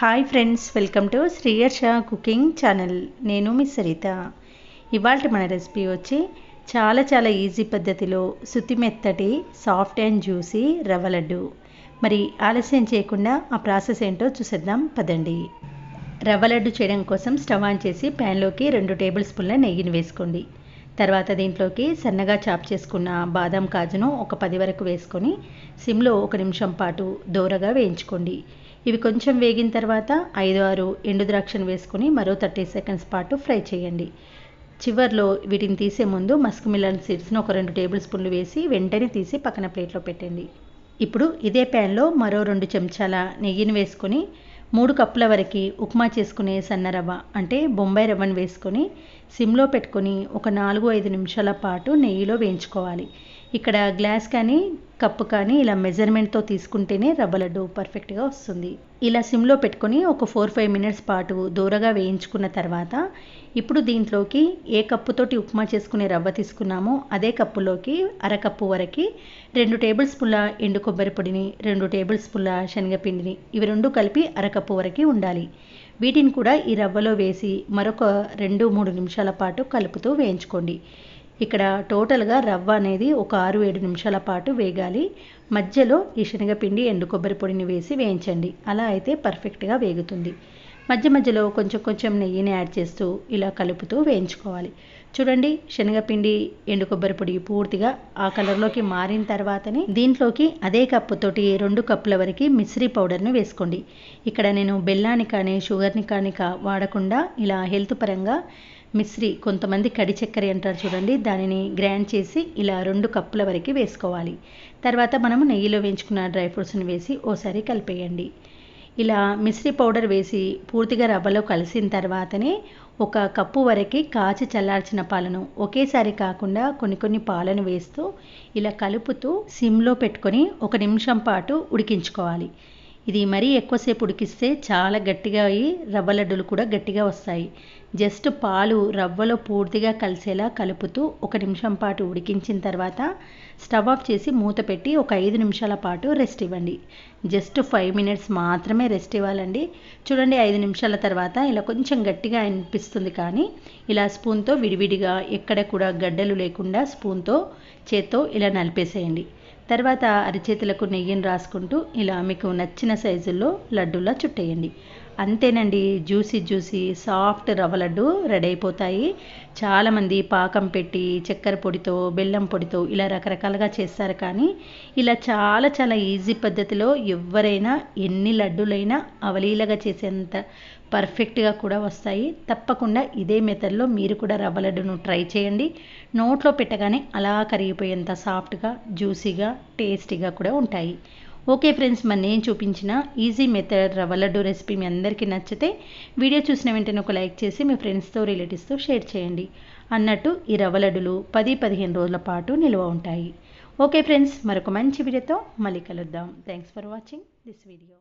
Hi friends welcome to Sriyarsha cooking channel నేను మీ సరిత. ఇవాళ మన రెసిపీ వచ్చి చాలా చాలా ఈజీ పద్ధతిలో శుతి మెత్తటి సాఫ్ట్ అండ్ జ్యూసీ రవ్వ లడ్డు. మరి ఆలస్యం చేయకుండా ఆ ప్రాసెస్ ఏంటో చూసేద్దాం పదండి. రవ్వ లడ్డు చేయడం కోసం స్టవ్ ఆన్ చేసి ప్యాన్లోకి రెండు టేబుల్ స్పూన్ల నెయ్యిని వేసుకోండి. తర్వాత దీంట్లోకి సన్నగా చాప్ చేసుకున్న బాదం కాజును ఒక పది వరకు వేసుకొని సిమ్లో ఒక నిమిషం పాటు దోరగా వేయించుకోండి. ఇవి కొంచెం వేగిన తర్వాత ఐదు ఆరు ఎండు ద్రాక్షను వేసుకొని మరో థర్టీ సెకండ్స్ పాటు ఫ్రై చేయండి. చివర్లో వీటిని తీసే ముందు మస్క్ మిలన్ సీడ్స్ను ఒక రెండు టేబుల్ స్పూన్లు వేసి వెంటనే తీసి పక్కన ప్లేట్లో పెట్టండి. ఇప్పుడు ఇదే ప్యాన్లో మరో రెండు చెంచాల నెయ్యిని వేసుకొని మూడు కప్పుల వరకు ఉప్మా చేసుకునే సన్న రవ్వ అంటే బొంబాయి రవ్వను వేసుకొని సిమ్లో పెట్టుకొని ఒక నాలుగు ఐదు నిమిషాల పాటు నెయ్యిలో వేయించుకోవాలి. ఇక్కడ గ్లాస్ కానీ కప్పు కానీ ఇలా మెజర్మెంట్తో తీసుకుంటేనే రవ్వ లడ్డు పర్ఫెక్ట్గా వస్తుంది. ఇలా సిమ్లో పెట్టుకొని ఒక ఫోర్ ఫైవ్ మినిట్స్ పాటు దూరగా వేయించుకున్న తర్వాత ఇప్పుడు దీంట్లోకి ఏ కప్పుతోటి ఉప్మా చేసుకునే రవ్వ తీసుకున్నామో అదే కప్పులోకి అరకప్పు వరకు రెండు టేబుల్ స్పూన్ల ఎండు కొబ్బరి పొడిని రెండు టేబుల్ స్పూన్ల శనగపిండిని ఇవి రెండు కలిపి అరకప్పు వరకు ఉండాలి. వీటిని కూడా ఈ రవ్వలో వేసి మరొక రెండు మూడు నిమిషాల పాటు కలుపుతూ వేయించుకోండి. ఇక్కడ టోటల్గా రవ్వ అనేది ఒక ఆరు ఏడు నిమిషాల పాటు వేగాలి. మధ్యలో ఈ శనగపిండి ఎండు కొబ్బరి పొడిని వేసి వేయించండి. అలా అయితే పర్ఫెక్ట్గా వేగుతుంది. మధ్య మధ్యలో కొంచెం కొంచెం నెయ్యిని యాడ్ చేస్తూ ఇలా కలుపుతూ వేయించుకోవాలి. చూడండి శనగపిండి ఎండు కొబ్బరి పొడి పూర్తిగా ఆ కలర్లోకి మారిన తర్వాతనే దీంట్లోకి అదే కప్పుతోటి రెండు కప్పుల వరకు మిశ్రీ పౌడర్ను వేసుకోండి. ఇక్కడ నేను బెల్లాన్ని కానీ షుగర్ని కానీ కా వాడకుండా ఇలా హెల్త్ పరంగా మిశ్రీ కొంతమంది కడి చక్కెర అంటారు చూడండి. దానిని గ్రైండ్ చేసి ఇలా రెండు కప్పుల వరకు వేసుకోవాలి. తర్వాత మనము నెయ్యిలో వేయించుకున్న డ్రై ఫ్రూట్స్ని వేసి ఓసారి కలిపేయండి. ఇలా మిశ్రీ పౌడర్ వేసి పూర్తిగా రవ్వలో కలిసిన తర్వాతనే ఒక కప్పు వరకు కాచి చల్లార్చిన పాలను ఒకేసారి కాకుండా కొన్ని కొన్ని పాలను వేస్తూ ఇలా కలుపుతూ సిమ్లో పెట్టుకొని ఒక నిమిషం పాటు ఉడికించుకోవాలి. ఇది మరీ ఎక్కువసేపు ఉడికిస్తే చాలా గట్టిగా అయ్యి రవ్వ లడ్డులు కూడా గట్టిగా వస్తాయి. జస్ట్ పాలు రవ్వలో పూర్తిగా కలిసేలా కలుపుతూ ఒక నిమిషం పాటు ఉడికించిన తర్వాత స్టవ్ ఆఫ్ చేసి మూత పెట్టి ఒక ఐదు నిమిషాల పాటు రెస్ట్ ఇవ్వండి. జస్ట్ ఫైవ్ మినిట్స్ మాత్రమే రెస్ట్ ఇవ్వాలండి. చూడండి ఐదు నిమిషాల తర్వాత ఇలా కొంచెం గట్టిగా అనిపిస్తుంది కానీ ఇలా స్పూన్తో విడివిడిగా ఎక్కడ కూడా గడ్డలు లేకుండా స్పూన్తో చేత్తో ఇలా నలిపేసేయండి. తర్వాత అరిచేతులకు నెయ్యిని రాసుకుంటూ ఇలా మీకు నచ్చిన సైజుల్లో లడ్డూలా చుట్టేయండి. అంతేనండి జ్యూసీ జ్యూసీ సాఫ్ట్ రవ్వ లడ్డు రెడీ అయిపోతాయి. చాలామంది పాకం పెట్టి చక్కెర పొడితో బెల్లం పొడితో ఇలా రకరకాలుగా చేస్తారు కానీ ఇలా చాలా చాలా ఈజీ పద్ధతిలో ఎవరైనా ఎన్ని లడ్డూలైనా అవలీలగా చేసేంత పర్ఫెక్ట్గా కూడా వస్తాయి. తప్పకుండా ఇదే మెథడ్లో మీరు కూడా రవ్వ లడ్డును ట్రై చేయండి. నోట్లో పెట్టగానే అలా కరిగిపోయేంత సాఫ్ట్గా జ్యూసీగా టేస్టీగా కూడా ఉంటాయి. ఓకే ఫ్రెండ్స్ మరి నేను చూపించిన ఈజీ మెథడ్ రవ్వ లడ్డు రెసిపీ మీ అందరికీ నచ్చితే వీడియో చూసిన వెంటనే ఒక లైక్ చేసి మీ ఫ్రెండ్స్తో రిలేటివ్స్తో షేర్ చేయండి. అన్నట్టు ఈ రవ్వ లడ్డులు పది పదిహేను రోజుల పాటు నిల్వ ఉంటాయి. ఓకే ఫ్రెండ్స్ మరొక మంచి వీడియోతో మళ్ళీ కలుద్దాం. Thanks for watching this video.